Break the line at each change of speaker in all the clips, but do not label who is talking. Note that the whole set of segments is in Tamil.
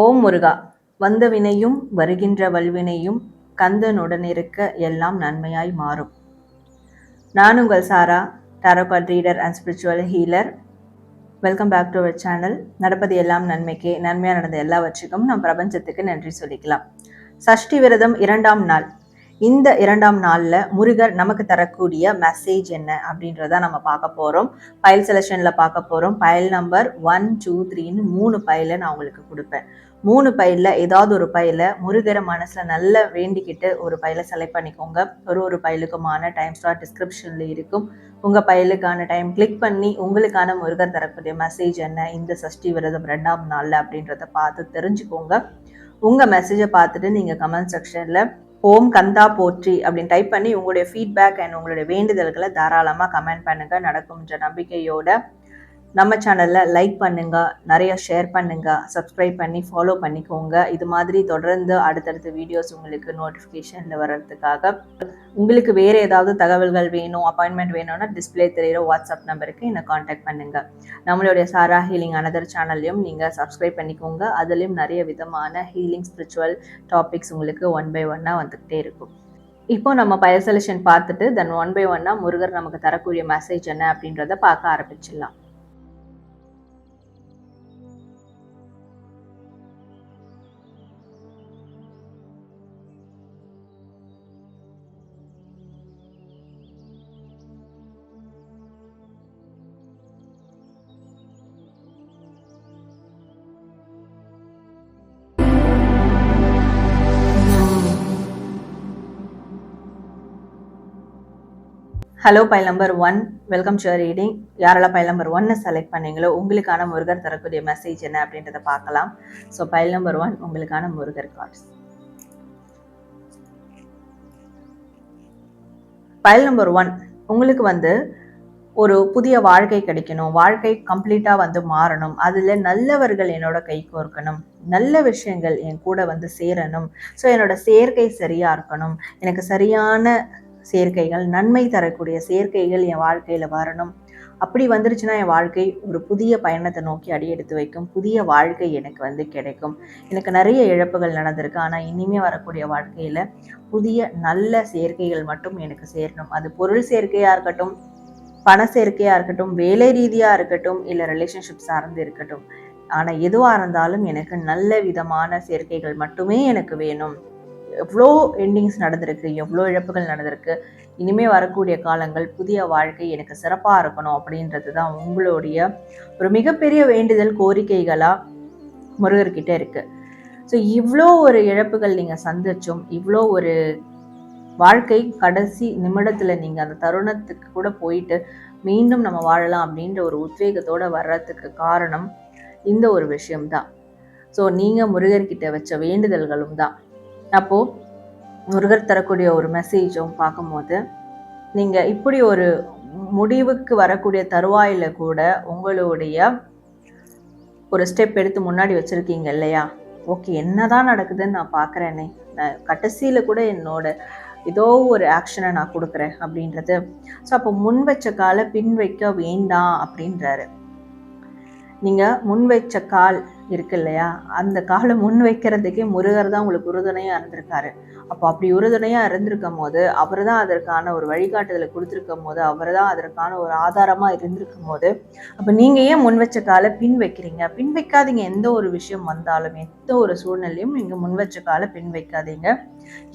ஓம் முருகா வந்த வினையும் வருகின்ற வல்வினையும் கந்தனுடனிருக்க எல்லாம் நன்மையாய் மாறும். நான் உங்கள் Sara tarot card reader and spiritual healer welcome back to our channel நடப்பது எல்லாம் நன்மைக்கே. நன்மையாக நடந்த எல்லாவற்றுக்கும் நம் பிரபஞ்சத்துக்கு நன்றி சொல்லிக்கலாம். சஷ்டி விரதம் இரண்டாம் நாள். இந்த இரண்டாம் நாளில் முருகர் நமக்கு தரக்கூடிய மெசேஜ் என்ன அப்படின்றத நம்ம பார்க்க போகிறோம் பயல் செலெக்ஷனில் பார்க்க போகிறோம் பயல் நம்பர் ஒன் டூ த்ரீன்னு மூணு பயில நான் உங்களுக்கு கொடுப்பேன். மூணு பயில ஏதாவது ஒரு பயில முருகரை மனசில் நல்லா வேண்டிக்கிட்டு ஒரு பயில செலக்ட் பண்ணிக்கோங்க. ஒரு ஒரு பயிலுக்குமான டைம் ஸ்லாட் டிஸ்கிரிப்ஷனில் இருக்கும். உங்கள் பயிலுக்கான டைம் கிளிக் பண்ணி உங்களுக்கான முருகர் தரக்கூடிய மெசேஜ் என்ன இந்த சஷ்டி விரதம் ரெண்டாம் நாளில் அப்படின்றத பார்த்து தெரிஞ்சுக்கோங்க. உங்கள் மெசேஜை பார்த்துட்டு நீங்கள் கமெண்ட் செக்ஷனில் ஓம் கந்தா போற்றி அப்படின்னு டைப் பண்ணி உங்களுடைய ஃபீட்பேக் அண்ட் உங்களுடைய வேண்டுதல்களை தாராளமாக கமெண்ட் பண்ணுங்கள் நடக்கும்ன்ற நம்பிக்கையோட நம்ம சேனலில் லைக் பண்ணுங்க. நிறைய ஷேர் பண்ணுங்க. சப்ஸ்கிரைப் பண்ணி ஃபாலோ பண்ணிக்கோங்க. இது மாதிரி தொடர்ந்து அடுத்தடுத்த வீடியோஸ் உங்களுக்கு நோட்டிஃபிகேஷனில் வர்றதுக்காக. உங்களுக்கு வேறு ஏதாவது தகவல்கள் வேணும் அப்பாயின்மெண்ட் வேணும்னா டிஸ்பிளே தெரியிற வாட்ஸ்அப் நம்பருக்கு என்னை காண்டாக்ட் பண்ணுங்கள் நம்மளுடைய சாரா ஹீலிங் அனதர் சேனல்லையும் நீங்கள் சப்ஸ்கிரைப் பண்ணிக்கோங்க. அதுலேயும் நிறைய விதமான ஹீலிங் ஸ்பிரிச்சுவல் டாபிக்ஸ் உங்களுக்கு ஒன் பை ஒன்னாக வந்துக்கிட்டே இருக்கும். இப்போ நம்ம பயர் செலெக்ஷன் பார்த்துட்டு தென் ஒன் பை ஒன்னாக முருகர் நமக்கு தரக்கூடிய மெசேஜ் என்ன அப்படின்றத பார்க்க ஆரம்பிச்சிடலாம். Hello file number one welcome to reading யாரெல்லாம் பைல் நம்பர் ஒன்னை செலக்ட் பண்ணீங்களோ உங்களுக்கான முருகர் தரக்கூடிய மெசேஜ் என்ன அப்படின்றத பார்க்கலாம். ஸோ பைல் நம்பர் ஒன் உங்களுக்கான Murugar cards file number one உங்களுக்கு வந்து ஒரு புதிய வாழ்க்கை கிடைக்கணும். வாழ்க்கை கம்ப்ளீட்டாக வந்து மாறணும். அதில் நல்லவர்கள் என்னோட கை கோர்க்கணும். நல்ல விஷயங்கள் என் கூட வந்து சேரணும். ஸோ என்னோட சேர்க்கை சரியாக இருக்கணும். எனக்கு சரியான சேர்க்கைகள் நன்மை தரக்கூடிய சேர்க்கைகள் என் வாழ்க்கையில் வரணும். அப்படி வந்துருச்சுன்னா என் வாழ்க்கை ஒரு புதிய பயணத்தை நோக்கி அடி எடுத்து வைக்கும். புதிய வாழ்க்கை எனக்கு வந்து கிடைக்கும். எனக்கு நிறைய இழப்புகள் நடந்திருக்கு. ஆனால் இனிமே வரக்கூடிய வாழ்க்கையில் புதிய நல்ல சேர்க்கைகள் மட்டும் எனக்கு சேரணும். அது பொருள் சேர்க்கையாக இருக்கட்டும் பண சேர்க்கையாக இருக்கட்டும் வேலை ரீதியாக இருக்கட்டும் இல்லை ரிலேஷன்ஷிப் சார்ந்து இருக்கட்டும். ஆனால் எதுவாக இருந்தாலும் எனக்கு நல்ல விதமான சேர்க்கைகள் மட்டுமே எனக்கு வேணும். எவ்வளோ எண்டிங்ஸ் நடந்திருக்கு எவ்வளோ இழப்புகள் நடந்திருக்கு இனிமேல் வரக்கூடிய காலங்கள் புதிய வாழ்க்கை எனக்கு சிறப்பாக இருக்கணும் அப்படின்றது தான் உங்களுடைய ஒரு மிகப்பெரிய வேண்டுதல் கோரிக்கைகளாக முருகர்கிட்ட இருக்குது ஸோ இவ்வளோ ஒரு இழப்புகள் நீங்கள் சந்திச்சும் இவ்வளோ ஒரு வாழ்க்கை கடைசி நிமிடத்தில் நீங்கள் அந்த தருணத்துக்கு கூட போயிட்டு மீண்டும் நம்ம வாழலாம் அப்படின்ற ஒரு உத்வேகத்தோடு வர்றதுக்கு காரணம் இந்த ஒரு விஷயம்தான். ஸோ நீங்கள் முருகர்கிட்ட வச்ச வேண்டுதல்களும் தான். அப்போது முருகர் தரக்கூடிய ஒரு மெசேஜும் பார்க்கும்போது நீங்கள் இப்படி ஒரு முடிவுக்கு வரக்கூடிய தருவாயில் கூட உங்களுடைய ஒரு ஸ்டெப் எடுத்து முன்னாடி வச்சுருக்கீங்க இல்லையா? ஓகே என்ன தான் நடக்குதுன்னு நான் பார்க்குறேனே. நான் கடைசியில் கூட என்னோட ஏதோ ஒரு ஆக்ஷனை நான் கொடுக்குறேன் அப்படின்றது. ஸோ அப்போ முன் வச்ச காலை பின் வைக்க வேண்டாம் அப்படின்றாரு. நீங்கள் முன் வச்ச கால் இருக்கு இல்லையா? அந்த காலை முன் வைக்கிறதுக்கே முருகர் தான் உங்களுக்கு உறுதுணையாக இருந்திருக்காரு. அப்போ அப்படி உறுதுணையாக இருந்திருக்கும் போது அவர் தான் அதற்கான ஒரு வழிகாட்டுதலை கொடுத்துருக்கும் போது அவர் தான் அதற்கான ஒரு ஆதாரமாக இருந்திருக்கும் போது அப்போ நீங்கள் ஏன் முன் வச்ச காலை பின் வைக்கிறீங்க? பின் வைக்காதீங்க. எந்த ஒரு விஷயம் வந்தாலும் எந்த ஒரு சூழ்நிலையும் நீங்கள் முன் வச்ச காலை பின் வைக்காதீங்க.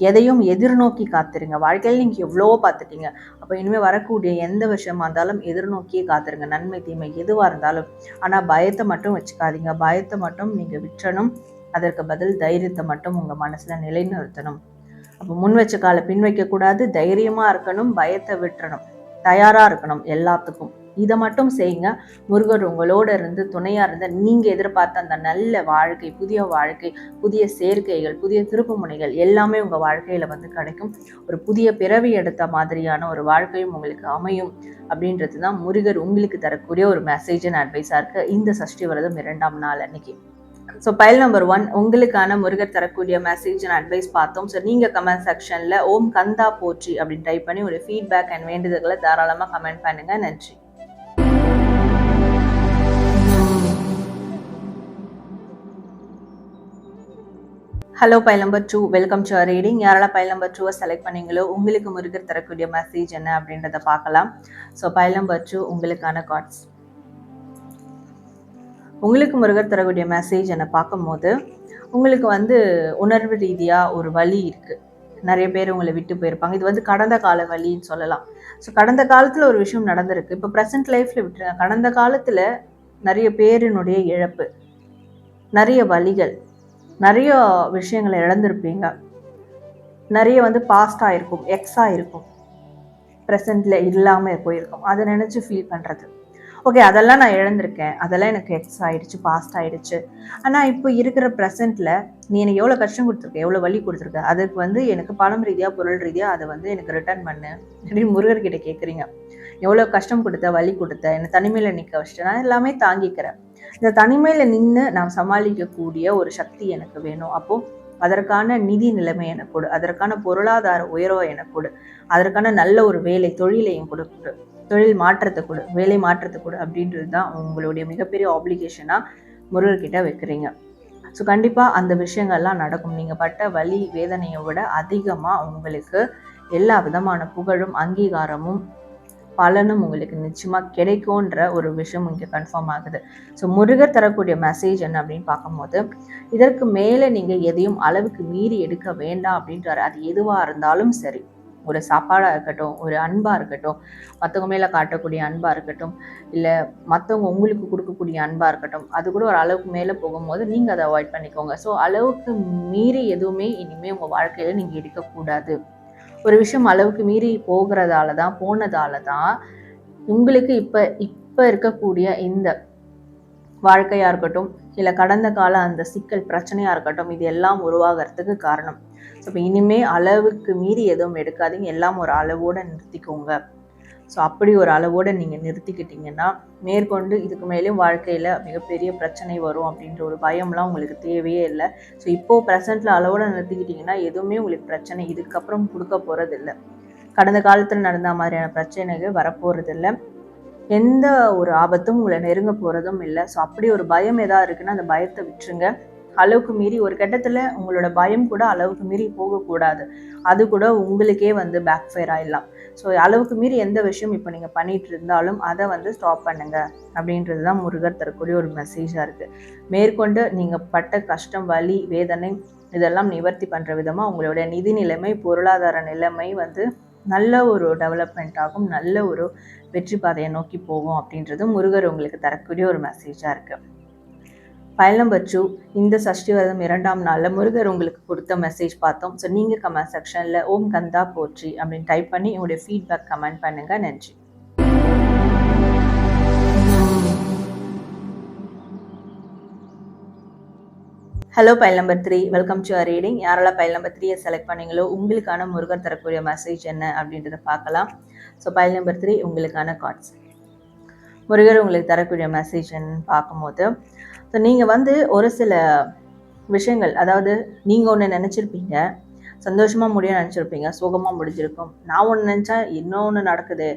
எதையும் எதிர்நோக்கி காத்துருங்க. வாழ்க்கையில் நீங்கள் எவ்வளோ பார்த்துட்டீங்க. அப்போ இனிமேல் வரக்கூடிய எந்த விஷயமா இருந்தாலும் எதிர்நோக்கியே காத்துருங்க. நன்மை தீமை எதுவாக இருந்தாலும். ஆனால் பயத்தை மட்டும் வச்சுக்காதீங்க. பயத்தை மட்டும் நீங்கள் விற்றணும். அதற்கு பதில் தைரியத்தை மட்டும் உங்கள் மனசில் நிலைநிறுத்தணும். அப்போ முன் வச்ச காலை பின் வைக்கக்கூடாது தைரியமாக இருக்கணும் பயத்தை விட்டுறணும். தயாராக இருக்கணும் எல்லாத்துக்கும். இதை மட்டும் செய்யுங்க. முருகர் உங்களோட இருந்து துணையாக இருந்த நீங்கள் எதிர்பார்த்த அந்த நல்ல வாழ்க்கை புதிய வாழ்க்கை புதிய சேர்க்கைகள் புதிய திருப்பு முனைகள் எல்லாமே உங்கள் வாழ்க்கையில் வந்து கிடைக்கும். ஒரு புதிய பிறவி எடுத்த மாதிரியான ஒரு வாழ்க்கையும் உங்களுக்கு அமையும் அப்படின்றது தான் முருகர் உங்களுக்கு தரக்கூடிய ஒரு மெசேஜ் அண்ட் அட்வைஸாக இருக்குது இந்த சஷ்டி விரதம் இரண்டாம் நாள் அன்னைக்கு. ஸோ பயல் நம்பர் ஒன் உங்களுக்கான முருகர் தரக்கூடிய மெசேஜ் அண்ட் அட்வைஸ் பார்த்தோம். ஸோ நீங்கள் கமெண்ட் செக்ஷனில் ஓம் கந்தா போற்றி அப்படின்னு டைப் பண்ணி ஒரு ஃபீட்பேக் அண்ட் வேண்டுதல்களை தாராளமாக கமெண்ட் பண்ணுங்கள் நன்றி. Hello file number two welcome to reading யாரெல்லாம் பைல் நம்பர் டூவை செலக்ட் பண்ணீங்களோ உங்களுக்கு முருகர் தரக்கூடிய மெசேஜ் என்ன அப்படின்றத பார்க்கலாம். ஸோ பைல் நம்பர் டூ உங்களுக்கான கார்ட்ஸ் உங்களுக்கு முருகர் தரக்கூடிய மெசேஜ் என்ன பார்க்கும்போது உங்களுக்கு வந்து உணர்வு ரீதியாக ஒரு வழி இருக்குது நிறைய பேர் உங்களை விட்டு போயிருப்பாங்க. இது வந்து கடந்த கால வழின்னு சொல்லலாம். ஸோ கடந்த காலத்தில் ஒரு விஷயம் நடந்திருக்கு. இப்போ ப்ரெசன்ட் லைஃப்பில் விட்டுருங்க. கடந்த காலத்தில் நிறைய பேரினுடைய இழப்பு நிறைய வழிகள் நிறைய விஷயங்களை இழந்திருப்பீங்க. நிறைய வந்து பாஸ்டாக இருக்கும் எக்ஸாக இருக்கும். ப்ரெசண்டில் இல்லாமல் போயிருக்கும். அதை நினச்சி ஃபீல் பண்ணுறது ஓகே அதெல்லாம் நான் இழந்திருக்கேன். அதெல்லாம் எனக்கு எக்ஸ் ஆகிடுச்சு பாஸ்ட் ஆகிடுச்சு ஆனால் இப்போ இருக்கிற ப்ரெசென்ட்டில் நீ எனக்கு எவ்வளோ கஷ்டம் கொடுத்துருக்க? எவ்வளோ வழி கொடுத்துருக்க? அதுக்கு வந்து எனக்கு பணம் ரீதியாக பொருள் ரீதியாக அதை வந்து எனக்கு ரிட்டர்ன் பண்ணு அப்படின்னு முருகர்கிட்ட கேட்குறீங்க எவ்வளோ கஷ்டம் கொடுத்த வழி கொடுத்த என்னை தனிமையில் நிற்க வச்சுட்டு நான் எல்லாமே தாங்கிக்கிறேன். இந்த தனிமையில் நின்று நான் சமாளிக்கக்கூடிய ஒரு சக்தி எனக்கு வேணும். அப்போது அதற்கான நிதி நிலைமை எனக்கு கொடு. அதற்கான பொருளாதார உயர்வை எனக்கு கொடு. அதற்கான நல்ல ஒரு வேலை தொழிலையும் கொடு. தொழில் மாற்றத்தை கொடு. வேலை மாற்றத்தை கொடு அப்படின்றது தான் உங்களுடைய மிகப்பெரிய ஆப்ளிகேஷனாக முருகர்கிட்ட வைக்கிறீங்க. ஸோ கண்டிப்பாக அந்த விஷயங்கள்லாம் நடக்கும். நீங்கள் பட்ட வலி வேதனையை விட அதிகமாக உங்களுக்கு எல்லா விதமான புகழும் அங்கீகாரமும் பலனும் உங்களுக்கு நிச்சயமாக கிடைக்கும்ன்ற ஒரு விஷயம் இங்கே கன்ஃபார்ம் ஆகுது. ஸோ முருகர் தரக்கூடிய மெசேஜ் என்ன அப்படின்னு பார்க்கும்போது இதற்கு மேலே நீங்கள் எதையும் அளவுக்கு மீறி எடுக்க வேண்டாம் அப்படின்றாரு. அது எதுவாக இருந்தாலும் சரி. ஒரு சாப்பாடாக இருக்கட்டும் ஒரு அன்பாக இருக்கட்டும் மற்றவங்க மேலே காட்டக்கூடிய அன்பாக இருக்கட்டும் இல்லை மற்றவங்க உங்களுக்கு கொடுக்கக்கூடிய அன்பாக இருக்கட்டும் அது கூட ஒரு அளவுக்கு மேலே போகும்போது நீங்கள் அதை அவாய்ட் பண்ணிக்கோங்க. ஸோ அளவுக்கு மீறி எதுவுமே இனிமேல் உங்கள் வாழ்க்கையில் நீங்கள் எடுக்கக்கூடாது. ஒரு விஷயம் அளவுக்கு மீறி போகிறதால தான் போனதால தான் உங்களுக்கு இப்போ இப்போ இருக்கக்கூடிய இந்த வாழ்க்கையாக இருக்கட்டும் இல்லை கடந்த கால அந்த சிக்கல் பிரச்சனையாக இருக்கட்டும் இது எல்லாம் உருவாகிறதுக்கு காரணம். ஸோ இப்போ இனிமே அளவுக்கு மீறி எதுவும் எடுக்காதீங்க. எல்லாம் ஒரு அளவோடு நிறுத்திக்கோங்க. ஸோ அப்படி ஒரு அளவோடு நீங்கள் நிறுத்திக்கிட்டிங்கன்னா மேற்கொண்டு இதுக்கு மேலேயும் வாழ்க்கையில் மிகப்பெரிய பிரச்சனை வரும் அப்படின்ற ஒரு பயம்லாம் உங்களுக்கு தேவையே இல்லை. ஸோ இப்போது ப்ரெசண்ட்டில் அளவோடு நிறுத்திக்கிட்டிங்கன்னா எதுவுமே உங்களுக்கு பிரச்சனை இதுக்கப்புறம் கொடுக்க போகிறதில்ல கடந்த காலத்தில் நடந்த மாதிரியான பிரச்சனைகள் வரப்போகிறதில்ல எந்த ஒரு ஆபத்தும் உங்களை நெருங்க போகிறதும் இல்லை. ஸோ அப்படி ஒரு பயம் எதாவது இருக்குன்னா அந்த பயத்தை விட்டுருங்க. அளவுக்கு மீறி ஒரு கட்டத்தில் உங்களோட பயம் கூட அளவுக்கு மீறி போகக்கூடாது. அது கூட உங்களுக்கே வந்து பேக் ஃபயர் ஸோ அளவுக்கு மீறி எந்த விஷயம் இப்போ நீங்கள் பண்ணிகிட்டு இருந்தாலும் அதை வந்து ஸ்டாப் பண்ணுங்க. அப்படின்றது தான் முருகர் தரக்கூடிய ஒரு மெசேஜாக இருக்குது மேற்கொண்டு நீங்கள் பட்ட கஷ்டம் வலி வேதனை இதெல்லாம் நிவர்த்தி பண்ணுற விதமாக உங்களுடைய நிதி நிலைமை பொருளாதார நிலைமை வந்து நல்ல ஒரு டெவலப்மெண்ட் ஆகும். நல்ல ஒரு வெற்றி பாதையை நோக்கி போகும் அப்படின்றது முருகர் உங்களுக்கு தரக்கூடிய ஒரு மெசேஜாக இருக்குது ஃபைல் நம்பர் டூ இந்த சஷ்டி விரதம் இரண்டாம் நாளில் முருகர் உங்களுக்கு கொடுத்த மெசேஜ் பார்த்தோம். ஸோ நீங்கள் கமெண்ட் செக்ஷனில் ஓம் கந்தா போற்றி அப்படின்னு டைப் பண்ணி உங்களுடைய ஃபீட்பேக் கமெண்ட் பண்ணுங்கள் நன்றி. Hello file number three welcome to a reading யாரெல்லாம் பைல் நம்பர் த்ரீயை செலக்ட் பண்ணீங்களோ உங்களுக்கான முருகர் தரக்கூடிய மெசேஜ் என்ன அப்படின்றத பார்க்கலாம். ஸோ பைல் நம்பர் த்ரீ உங்களுக்கான கார்ட்ஸ் முருகர் உங்களுக்கு தரக்கூடிய மெசேஜ்னு பார்க்கும்போது ஸோ நீங்கள் வந்து ஒரு சில விஷயங்கள் அதாவது நீங்கள் ஒன்று நினச்சிருப்பீங்க சந்தோஷமாக முடிய நினச்சிருப்பீங்க சுகமாக முடிஞ்சிருக்கும். நான் ஒன்று நினச்சா இன்னொன்று நடக்குது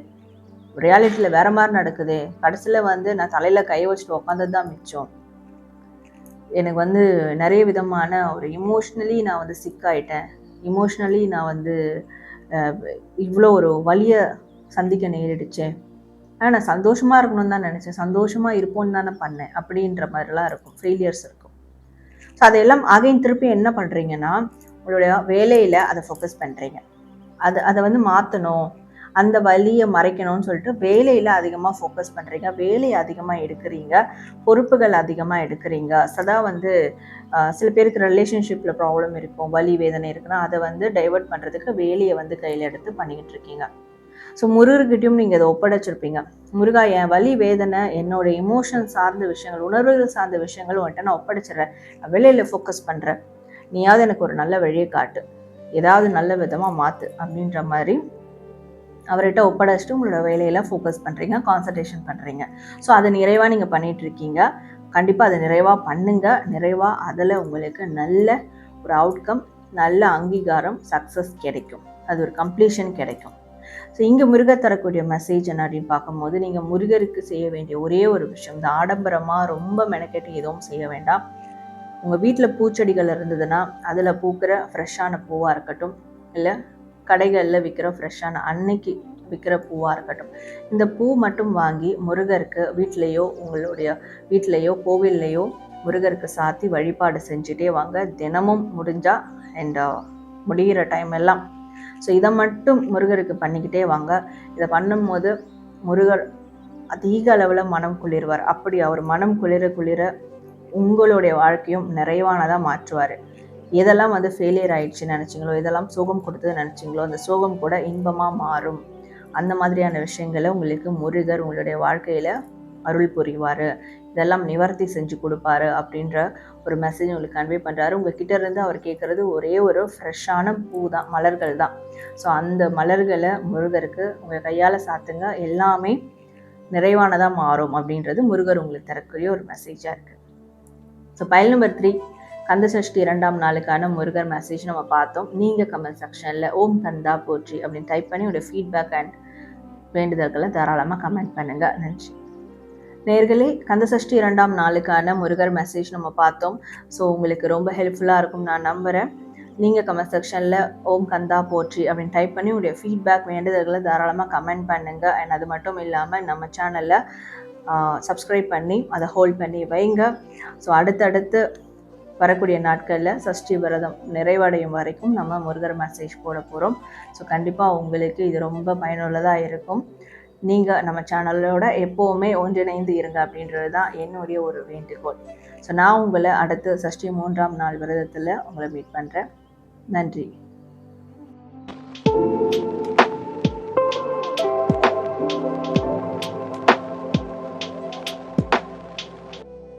ரியாலிட்டியில் வேறு மாதிரி நடக்குது. கடைசியில் வந்து நான் தலையில் கை வச்சுட்டு உட்காந்தது தான் மிச்சம். எனக்கு வந்து நிறைய விதமான ஒரு இமோஷ்னலி நான் வந்து சிக் ஆகிட்டேன் இமோஷ்னலி நான் வந்து இவ்வளோ ஒரு வழியை சந்திக்க நேரிடுச்சேன் ஆனால் நான் சந்தோஷமாக இருக்கணும்னு தான் நினச்சேன். சந்தோஷமாக இருப்போம்னு தானே பண்ணேன். அப்படின்ற மாதிரிலாம் இருக்கும். ஃபெயிலியர்ஸ் இருக்கும். ஸோ அதையெல்லாம் அகைன் திருப்பி என்ன பண்ணுறீங்கன்னா உங்களுடைய வேலையில் அதை ஃபோக்கஸ் பண்ணுறீங்க அது அதை வந்து மாற்றணும் அந்த வழியை மறைக்கணும்னு சொல்லிட்டு வேலையில் அதிகமாக ஃபோக்கஸ் பண்ணுறீங்க வேலையை அதிகமாக எடுக்கிறீங்க. பொறுப்புகள் அதிகமாக எடுக்கிறீங்க. சதா வந்து சில பேருக்கு ரிலேஷன்ஷிப்பில் ப்ராப்ளம் இருக்கும். வலி வேதனை இருக்குன்னா அதை வந்து டைவெர்ட் பண்ணுறதுக்கு வேலையை வந்து கையில் எடுத்து பண்ணிக்கிட்டு இருக்கீங்க. ஸோ முருகர்கிட்டையும் நீங்கள் அதை ஒப்படைச்சிருப்பீங்க. முருகா என் வலி வேதனை என்னோட இமோஷன் சார்ந்த விஷயங்கள் உணர்வுகள் சார்ந்த விஷயங்கள் உன்ட்ட நான் ஒப்படைச்சிடுறேன். நான் வெளியில் ஃபோக்கஸ் பண்ணுறேன் நீயாவது எனக்கு ஒரு நல்ல வழியை காட்டு. ஏதாவது நல்ல விதமாக மாற்று அப்படின்ற மாதிரி அவர்கிட்ட ஒப்படைச்சிட்டு உங்களோட வேலையில் ஃபோக்கஸ் பண்ணுறீங்க கான்சன்ட்ரேஷன் பண்ணுறீங்க ஸோ அதை நிறைவாக நீங்கள் பண்ணிகிட்டு இருக்கீங்க கண்டிப்பாக அதை நிறைவாக பண்ணுங்க. நிறைவாக அதில் உங்களுக்கு நல்ல ஒரு அவுட்கம் நல்ல அங்கீகாரம் சக்ஸஸ் கிடைக்கும். அது ஒரு கம்ப்ளீஷன் கிடைக்கும். ஸோ இங்கே முருகர் தரக்கூடிய மெசேஜ் என்ன அப்படின்னு பார்க்கும்போது நீங்கள் முருகருக்கு செய்ய வேண்டிய ஒரே ஒரு விஷயம் இந்த ஆடம்பரமாக ரொம்ப மெனக்கெட்டு எதுவும் செய்ய வேண்டாம். உங்கள் வீட்டில் பூச்செடிகள் இருந்ததுன்னா அதில் பூக்கிற ஃப்ரெஷ்ஷான பூவாக இருக்கட்டும் இல்லை கடைகளில் விற்கிற ஃப்ரெஷ்ஷான அன்னைக்கு விற்கிற பூவாக இருக்கட்டும். இந்த பூ மட்டும் வாங்கி முருகருக்கு வீட்டிலையோ உங்களுடைய வீட்டிலையோ கோவில்லையோ முருகருக்கு சாத்தி வழிபாடு செஞ்சுட்டே வாங்க. தினமும் முடிஞ்சா அண்ட் முடிகிற டைம் எல்லாம் ஸோ இதை மட்டும் முருகருக்கு பண்ணிக்கிட்டே வாங்க. இதை பண்ணும்போது முருகர் அதிக அளவில் மனம் குளிர்வார். அப்படி அவர் மனம் குளிர குளிர உங்களுடைய வாழ்க்கையும் நிறைவானதாக மாற்றுவார். எதெல்லாம் வந்து ஃபெயிலியர் ஆயிடுச்சுன்னு நினச்சிங்களோ இதெல்லாம் சோகம் கொடுத்தது நினச்சிங்களோ அந்த சோகம் கூட இன்பமாக மாறும். அந்த மாதிரியான விஷயங்களை உங்களுக்கு முருகர் உங்களுடைய வாழ்க்கையில் அருள் புரிவார். இதெல்லாம் நிவர்த்தி செஞ்சு கொடுப்பாரு அப்படின்ற ஒரு மெசேஜ் உங்களுக்கு கன்வே பண்ணுறாரு உங்கள்கிட்ட இருந்து அவர் கேட்குறது ஒரே ஒரு ஃப்ரெஷ்ஷான பூ தான் மலர்கள் தான். ஸோ அந்த மலர்களை முருகருக்கு உங்கள் கையால் சாத்துங்க. எல்லாமே நிறைவானதாக மாறும் அப்படின்றது முருகர் உங்களுக்கு தரக்கூடிய ஒரு மெசேஜாக இருக்குது so file number three Kanda Sashti இரண்டாம் நாளுக்கான முருகர் மெசேஜ் நம்ம பார்த்தோம். நீங்கள் கமெண்ட் செக்ஷனில் ஓம் கந்தா போற்றி அப்படின்னு டைப் பண்ணி உங்களுடைய ஃபீட்பேக் அண்ட் வேண்டுதல்களை தாராளமாக கமெண்ட் பண்ணுங்கள் நன்றி. நேர்களே கந்தசஷ்டி இரண்டாம் நாளுக்கான முருகர் மெசேஜ் நம்ம பார்த்தோம். ஸோ உங்களுக்கு ரொம்ப ஹெல்ப்ஃபுல்லாக இருக்கும் நான் நம்புகிறேன் நீங்கள் கமெண்ட் செக்ஷனில் ஓம் கந்தா போற்றி அப்படின்னு டைப் பண்ணி உங்களுடைய ஃபீட்பேக் வேண்டுதல்களை தாராளமாக கமெண்ட் பண்ணுங்கள் அண்ட் அது மட்டும் இல்லாமல் நம்ம சேனலில் சப்ஸ்கிரைப் பண்ணி அதை ஹோல்ட் பண்ணி வைங்க. ஸோ அடுத்தடுத்து வரக்கூடிய நாட்களில் சஷ்டி விரதம் நிறைவடையும் வரைக்கும் நம்ம முருகர் மெசேஜ் போட போகிறோம் ஸோ கண்டிப்பாக உங்களுக்கு இது ரொம்ப பயனுள்ளதாக இருக்கும். நீங்கள் நம்ம சேனலோட எப்போவுமே ஒன்றிணைந்து இருங்க அப்படின்றது தான் என்னுடைய ஒரு வேண்டுகோள். ஸோ நான் உங்களை அடுத்து சஷ்டி மூன்றாம் நாள் விரதத்தில் உங்களை மீட் பண்ணுறேன் நன்றி. thank you